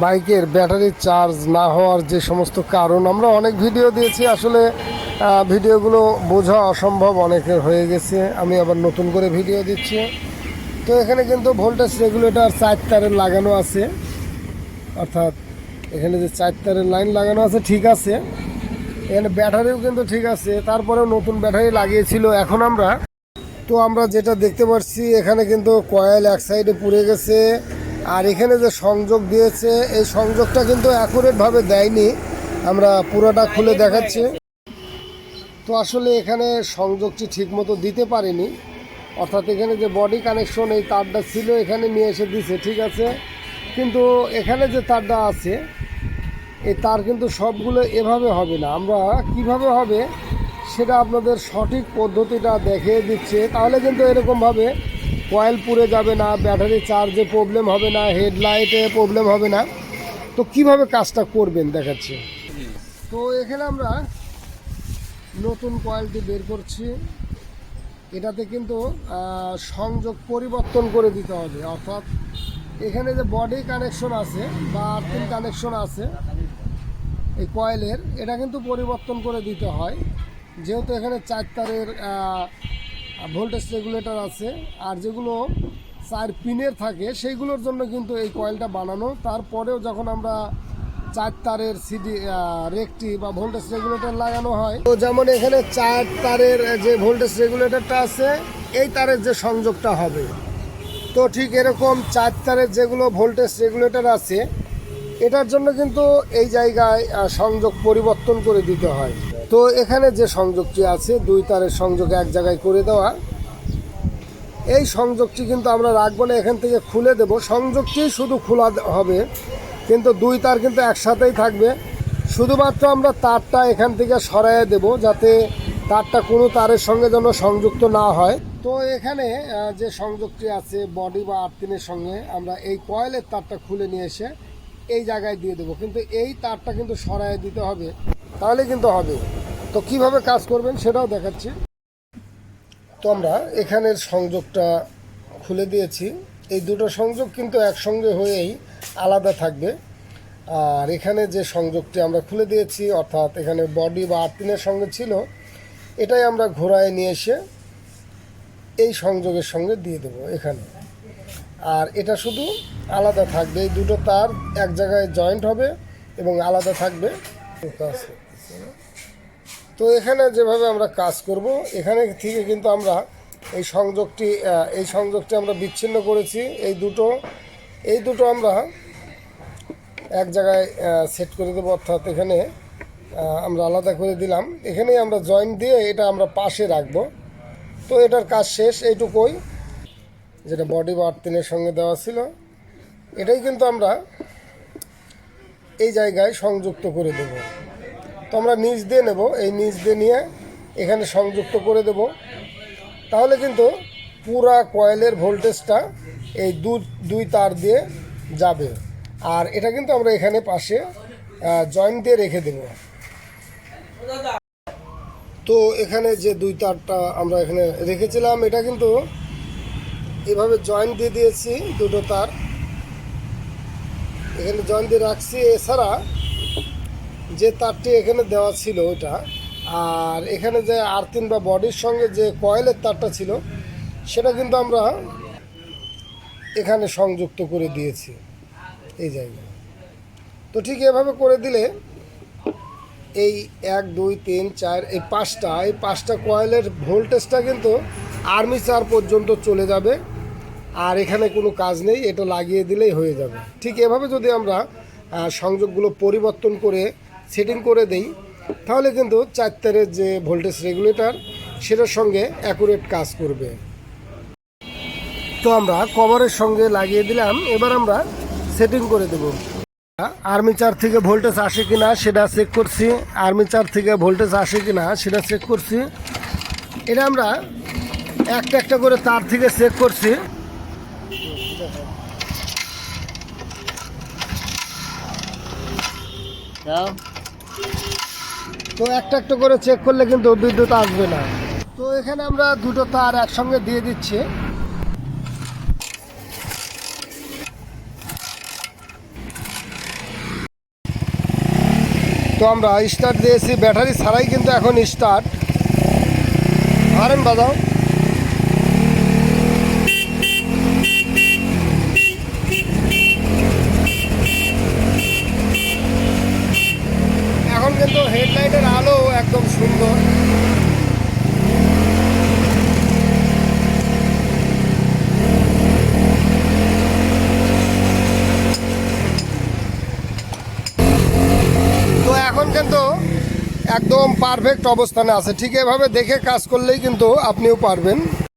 বাইকের battery charge না হওয়ার যে সমস্ত কারণ, আমরা অনেক ভিডিও দিয়েছি। আসলে ভিডিওগুলো বোঝা অসম্ভব অনেকের হয়ে গেছে। আমি আবার নতুন করে ভিডিও দিচ্ছি। তো এখানে কিন্তু ভোল্টেজ রেগুলেটর চার তারের লাগানো আছে। অর্থাৎ, এখানে যে চার তারের লাইন লাগানো আছে, ঠিক আছে। এখানে ব্যাটারিও কিন্তু ঠিক আছে। তারপরেও নতুন ব্যাটারি লাগিয়েছিল এখন আমরা। তো আমরা যেটা দেখতে পাচ্ছি, এখানে কিন্তু কয়েল এক সাইডে পুড়ে গেছে। আর এখানে যে সংযোগ দিয়েছে, এই সংযোগটা কিন্তু অ্যাকুরেটভাবে দেয়নি। আমরা পুরোটা খুলে দেখাচ্ছি। তো আসলে এখানে সংযোগটি ঠিকমতো দিতে পারেনি। অর্থাৎ এখানে যে বডি কানেকশন এই তারটা ছিল, এখানে নিয়ে এসে দিছে, ঠিক আছে? কিন্তু এখানে যে তারটা আছে, এই তার কিন্তু সবগুলো এভাবে হবে না। আমরা কীভাবে হবে, সেটা আপনাদের সঠিক পদ্ধতিটা দেখিয়ে দিচ্ছে। তাহলে কিন্তু এরকমভাবে কয়েল পুড়ে যাবে না, ব্যাটারি চার্জে প্রবলেম হবে না হেডলাইটে প্রবলেম হবে না। তো কীভাবে কাজটা করবেন দেখাচ্ছি। তো এখানে আমরা নতুন কয়েলটি বের করছি। এটাতে কিন্তু সংযোগ পরিবর্তন করে দিতে হবে। অর্থাৎ এখানে যে বডি কানেকশন আছে বা আর্থিং কানেকশন আছে, এই কয়েলের, এটা কিন্তু পরিবর্তন করে দিতে হয়। যেহেতু এখানে চার তারের ভোল্টেজ রেগুলেটর আছে। আর যেগুলো চার পিনের থাকে, সেইগুলোর জন্য কিন্তু এই কয়েলটা বানানো। তারপরেও যখন আমরা চার তারের সিডি রেকটি বা ভোল্টেজ রেগুলেটর লাগানো হয়, তো যেমন এখানে চার তারের যে ভোল্টেজ রেগুলেটরটা আছে, এই তারের যে সংযোগটা হবে। তো ঠিক এরকম চার তারের যেগুলো ভোল্টেজ রেগুলেটর আছে, এটার জন্য কিন্তু এই জায়গায় সংযোগ পরিবর্তন করে দিতে হয়। তো এখানে যে সংযোগটি আছে, দুই তারের সংযোগ এক জায়গায় করে দেওয়া। এই সংযোগটি কিন্তু আমরা রাখব না, এখান থেকে খুলে দেব। সংযোগটি শুধু খোলা হবে, কিন্তু দুই তার কিন্তু একসাথেই থাকবে। শুধুমাত্র আমরা তারটা এখান থেকে সরাইয়ে দেব, যাতে তারটা কোনো তারের সঙ্গে যেন সংযুক্ত না হয়। তো এখানে যে সংযোগটি আছে বডি বা আর্থিনের সঙ্গে, আমরা এই কয়েলের তারটা খুলে নিয়ে এসে এই জায়গায় দিয়ে দেবো। কিন্তু এই তারটা কিন্তু সরাইয়ে দিতে হবে। তাহলে কিন্তু হবে। তো কীভাবে কাজ করবেন সেটাও দেখাচ্ছি। তো আমরা এখানের সংযোগটা খুলে দিয়েছি। এই দুটো সংযোগ কিন্তু একসঙ্গে হয়েই আলাদা থাকবে। আর এখানে যে সংযোগটি আমরা খুলে দিয়েছি, অর্থাৎ এখানে বডি বা আর্থিনের সঙ্গে ছিল, এটাই আমরা ঘোরায় নিয়ে এসে এই সংযোগের সঙ্গে দিয়ে দেবো এখানে। আর এটা শুধু আলাদা থাকবে, এই দুটো তার এক জায়গায় জয়েন্ট হবে এবং আলাদা থাকবে। তো এখানে যেভাবে আমরা কাজ করব, এখানে থেকে কিন্তু আমরা এই সংযোগটি এই সংযোগটি আমরা বিচ্ছিন্ন করেছি। এই দুটো এই দুটো আমরা এক জায়গায় সেট করে দেবো, অর্থাৎ এখানে আমরা আলাদা করে দিলাম। এখানেই আমরা জয়েন্ট দিয়ে এটা আমরা পাশে রাখব। তো এটার কাজ শেষ, এইটুকুই। যেটা বডি বা আর্তিনের সঙ্গে দেওয়া ছিল। এটাই কিন্তু আমরা এই জায়গায় সংযুক্ত করে দেবো। তো আমরা নিচ দিয়ে নেব, এই নিচ দিয়ে নিয়ে এখানে সংযুক্ত করে দেব। তাহলে কিন্তু পুরা কয়েলের ভোল্টেজটা এই দু, দুই তার দিয়ে যাবে। আর এটা কিন্তু আমরা এখানে পাশে জয়েন্ট দিয়ে রেখে দেব। তো এখানে যে দুই তারটা আমরা এখানে রেখেছিলাম, এটা কিন্তু এভাবে জয়েন্ট দিয়ে দিয়েছি দুটো তার। এখানে জয়েন্ট দিয়ে রাখছি, এছাড়া যে তারটি এখানে দেওয়া ছিল ওটা আর এখানে যে আর্থিন বা বডির সঙ্গে যে কয়েলের তারটা ছিল, সেটা কিন্তু আমরা এখানে সংযুক্ত করে দিয়েছি এই জায়গায়। তো ঠিক এভাবে করে দিলে এই এক, দুই, তিন, চার, এই পাঁচটা এই পাঁচটা কয়েলের ভোল্টেজটা কিন্তু আর্মিচার পর্যন্ত চলে যাবে, আর এখানে কোনো কাজ নেই, এটা লাগিয়ে দিলেই হয়ে যাবে। ঠিক এভাবে যদি আমরা সংযোগগুলো পরিবর্তন করে সেটিং করে দেই, তাহলে কিন্তু চার তারের যে ভোল্টেজ রেগুলেটর সেটার সঙ্গে অ্যাকুরেট কাজ করবে। তো আমরা কভারের সঙ্গে লাগিয়ে দিলাম, এবার আমরা সেটিং করে দেব। আর্মিচার থেকে ভোল্টেজ আসে কি না সেটা চেক করছি আর্মিচার থেকে ভোল্টেজ আসে কি না সেটা চেক করছি। এটা আমরা একটা একটা করে তার থেকে চেক করছি। তো একটা একটা করে চেক করলে কিন্তু বিদ্যুৎ আসবে না। তো এখানে আমরা দুটো তার একসঙ্গে দিয়ে দিচ্ছি। তো আমরা স্টার্ট দিয়েছি। ব্যাটারি ছাড়াই কিন্তু এখন স্টার্ট হারেন বাজাও। কিন্তু হেডলাইটের আলো একদম সুন্দর। তো এখন কিন্তু একদম পারফেক্ট অবস্থানে আছে। ঠিক এভাবে দেখে কাজ করলেই কিন্তু আপনিও পারবেন।